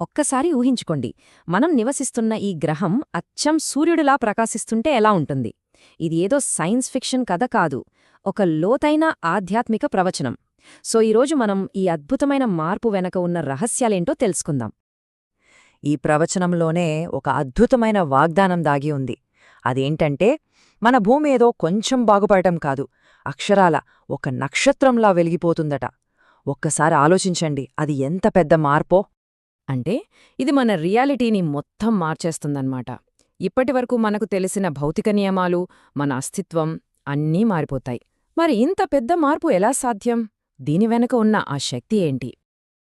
ఒక్కసారి ఊహించుకోండి. మనం నివసిస్తున్న ఈ గ్రహం అచ్చం సూర్యుడిలా ప్రకాశిస్తుంటే ఎలా ఉంటుంది? ఇది ఏదో సైన్స్ ఫిక్షన్ కథ కాదు. ఒక లోతైన ఆధ్యాత్మిక ప్రవచనం. సో ఈరోజు మనం ఈ అద్భుతమైన మార్పు వెనక ఉన్న రహస్యాలేంటో తెలుసుకుందాం. ఈ ప్రవచనంలోనే ఒక అద్భుతమైన వాగ్దానం దాగి ఉంది. అదేంటంటే మన భూమి ఏదో కొంచెం బాగుపడటం కాదు. అక్షరాల ఒక నక్షత్రంలా వెలిగిపోతుందట. ఒక్కసారి ఆలోచించండి అది ఎంత పెద్ద మార్పో? అంటే ఇది మన రియాలిటీని మొత్తం మార్చేస్తుందన్నమాట. ఇప్పటివరకు మనకు తెలిసిన భౌతిక నియమాలు మన అస్తిత్వం అన్నీ మారిపోతాయి. మరి ఇంత పెద్ద మార్పు ఎలా సాధ్యం? దీని వెనక ఉన్న ఆ శక్తి ఏంటి?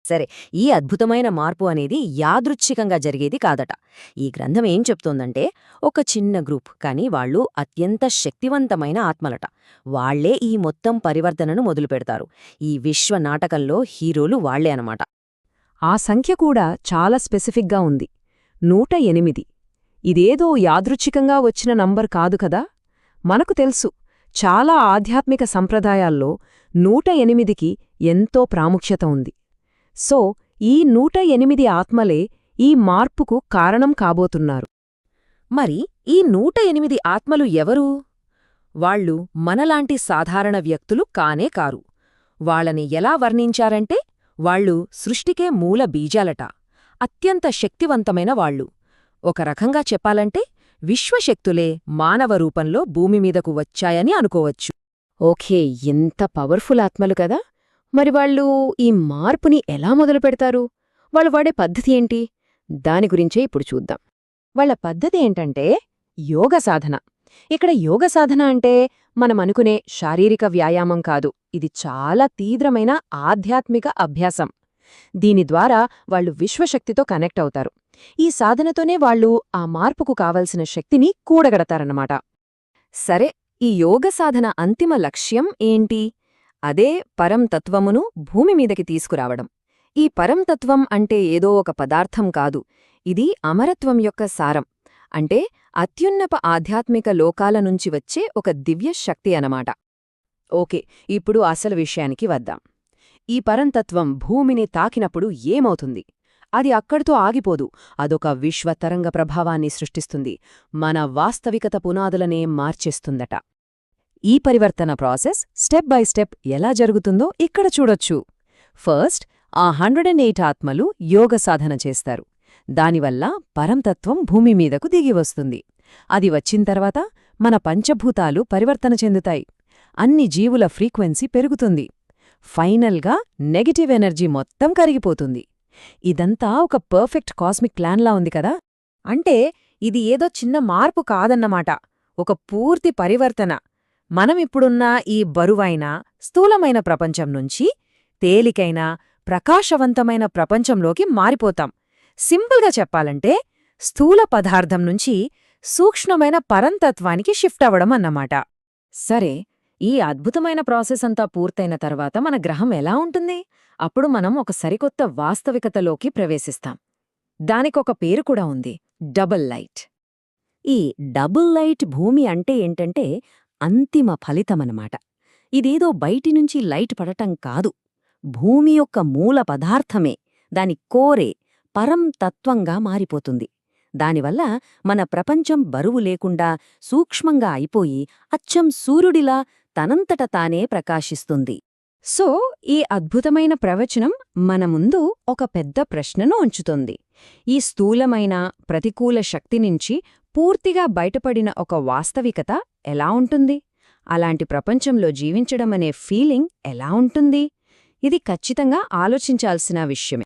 సరే ఈ అద్భుతమైన మార్పు అనేది యాదృచ్ఛికంగా జరిగేది కాదట. ఈ గ్రంథం ఏం చెప్తోందంటే ఒక చిన్న గ్రూప్ కానీ వాళ్ళు అత్యంత శక్తివంతమైన ఆత్మలట. వాళ్ళే ఈ మొత్తం పరివర్తనను మొదలుపెడతారు. ఈ విశ్వ నాటకంలో హీరోలు వాళ్ళే అనమాట ఆ సంఖ్య కూడా చాలా స్పెసిఫిక్గా ఉంది. నూట ఎనిమిది. ఇదేదో యాదృచ్ఛికంగా వచ్చిన నంబర్ కాదు కదా? మనకు తెలుసు చాలా ఆధ్యాత్మిక సంప్రదాయాల్లో నూట ఎనిమిదికి ఎంతో ప్రాముఖ్యత ఉంది. సో ఈ నూట ఎనిమిది ఆత్మలే ఈ మార్పుకు కారణం కాబోతున్నారు. మరి ఈ నూట ఎనిమిది ఆత్మలు ఎవరు? వాళ్ళు మనలాంటి సాధారణ వ్యక్తులు కానే కారు. వాళ్ళని ఎలా వర్ణించారంటే వాళ్ళు సృష్టికే మూల బీజాలట. అత్యంత శక్తివంతమైన వాళ్ళు. ఒక రకంగా చెప్పాలంటే విశ్వశక్తులే మానవ రూపంలో భూమిమీదకు వచ్చాయని అనుకోవచ్చు. ఓకే ఎంత పవర్ఫుల్ ఆత్మలు కదా! మరి వాళ్ళు ఈ మార్పుని ఎలా మొదలుపెడతారు వాళ్ళు వాడే పద్ధతి ఏంటి? దాని గురించే ఇప్పుడు చూద్దాం. వాళ్ళ పద్ధతి ఏంటంటే యోగ సాధన. ఇక్కడ యోగ సాధన అంటే మనం అనుకునే శారీరక వ్యాయామం కాదు. ఇది చాలా తీవ్రమైన ఆధ్యాత్మిక అభ్యాసం. దీని ద్వారా వాళ్ళు విశ్వశక్తితో కనెక్ట్ అవుతారు. ఈ సాధనతోనే వాళ్ళు ఆ మార్పుకు కావలసిన శక్తిని కూడగడతారన్నమాట. సరే ఈ యోగ సాధన అంతిమ లక్ష్యం ఏంటి? అదే పరంతత్వమును భూమిమీదకి తీసుకురావడం. ఈ పరంతత్వం అంటే ఏదో ఒక పదార్థం కాదు. ఇది అమరత్వం యొక్క సారం. అంటే అత్యున్నప ఆధ్యాత్మిక లోకాల నుంచి వచ్చే ఒక దివ్య శక్తి అనమాట ఓకే ఇప్పుడు అసలు విషయానికి వద్దాం. ఈ పరంతత్వం భూమిని తాకినప్పుడు ఏమవుతుంది? అది అక్కడితో ఆగిపోదు. అదొక విశ్వతరంగ ప్రభావాన్ని సృష్టిస్తుంది. మన వాస్తవికత పునాదులనే మార్చేస్తుందట. ఈ పరివర్తన ప్రాసెస్ స్టెప్ బై స్టెప్ ఎలా జరుగుతుందో ఇక్కడ చూడొచ్చు. ఫస్ట్ ఆ హండ్రెడ్ ఎయిట్ ఆత్మలు యోగ సాధన చేస్తారు. దానివల్ల పరంతత్వం భూమి మీదకు దిగివస్తుంది అది వచ్చిన తర్వాత మన పంచభూతాలు పరివర్తన చెందుతాయి. అన్ని జీవుల ఫ్రీక్వెన్సీ పెరుగుతుంది. ఫైనల్గా నెగటివ్ ఎనర్జీ మొత్తం కరిగిపోతుంది. ఇదంతా ఒక పర్ఫెక్ట్ కాస్మిక్ ప్లాన్లా ఉంది కదా? అంటే ఇది ఏదో చిన్న మార్పు కాదన్నమాట. ఒక పూర్తి పరివర్తన. మనమిప్పుడున్న ఈ బరువైన స్థూలమైన ప్రపంచం నుంచి తేలికైన ప్రకాశవంతమైన ప్రపంచంలోకి మారిపోతాం. సింపుల్గా చెప్పాలంటే స్థూల పదార్థం నుంచి సూక్ష్మమైన పరంతత్వానికి షిఫ్ట్ అవ్వడం అన్నమాట. సరే ఈ అద్భుతమైన ప్రాసెస్ అంతా పూర్తయిన తర్వాత మన గ్రహం ఎలా ఉంటుంది? అప్పుడు మనం ఒక సరికొత్త వాస్తవికతలోకి ప్రవేశిస్తాం. దానికొక పేరు కూడా ఉంది డబుల్ లైట్. ఈ డబుల్ లైట్ భూమి అంటే ఏంటంటే అంతిమ ఫలితమనమాట ఇదేదో బయటినుంచి లైట్ పడటం కాదు. భూమి యొక్క మూల పదార్థమే దాని కోరే పరం తత్వంగా మారిపోతుంది. దానివల్ల మన ప్రపంచం బరువు లేకుండా సూక్ష్మంగా అయిపోయి అచ్చం సూర్యుడిలా తనంతట తానే ప్రకాశిస్తుంది. సో ఈ అద్భుతమైన ప్రవచనం మన ముందు ఒక పెద్ద ప్రశ్నను ఉంచుతుంది. ఈ స్థూలమైన ప్రతికూల శక్తి నుంచి పూర్తిగా బయటపడిన ఒక వాస్తవికత ఎలా ఉంటుంది? అలాంటి ప్రపంచంలో జీవించడమనే ఫీలింగ్ ఎలా ఉంటుంది? ఇది ఖచ్చితంగా ఆలోచించాల్సిన విషయమే.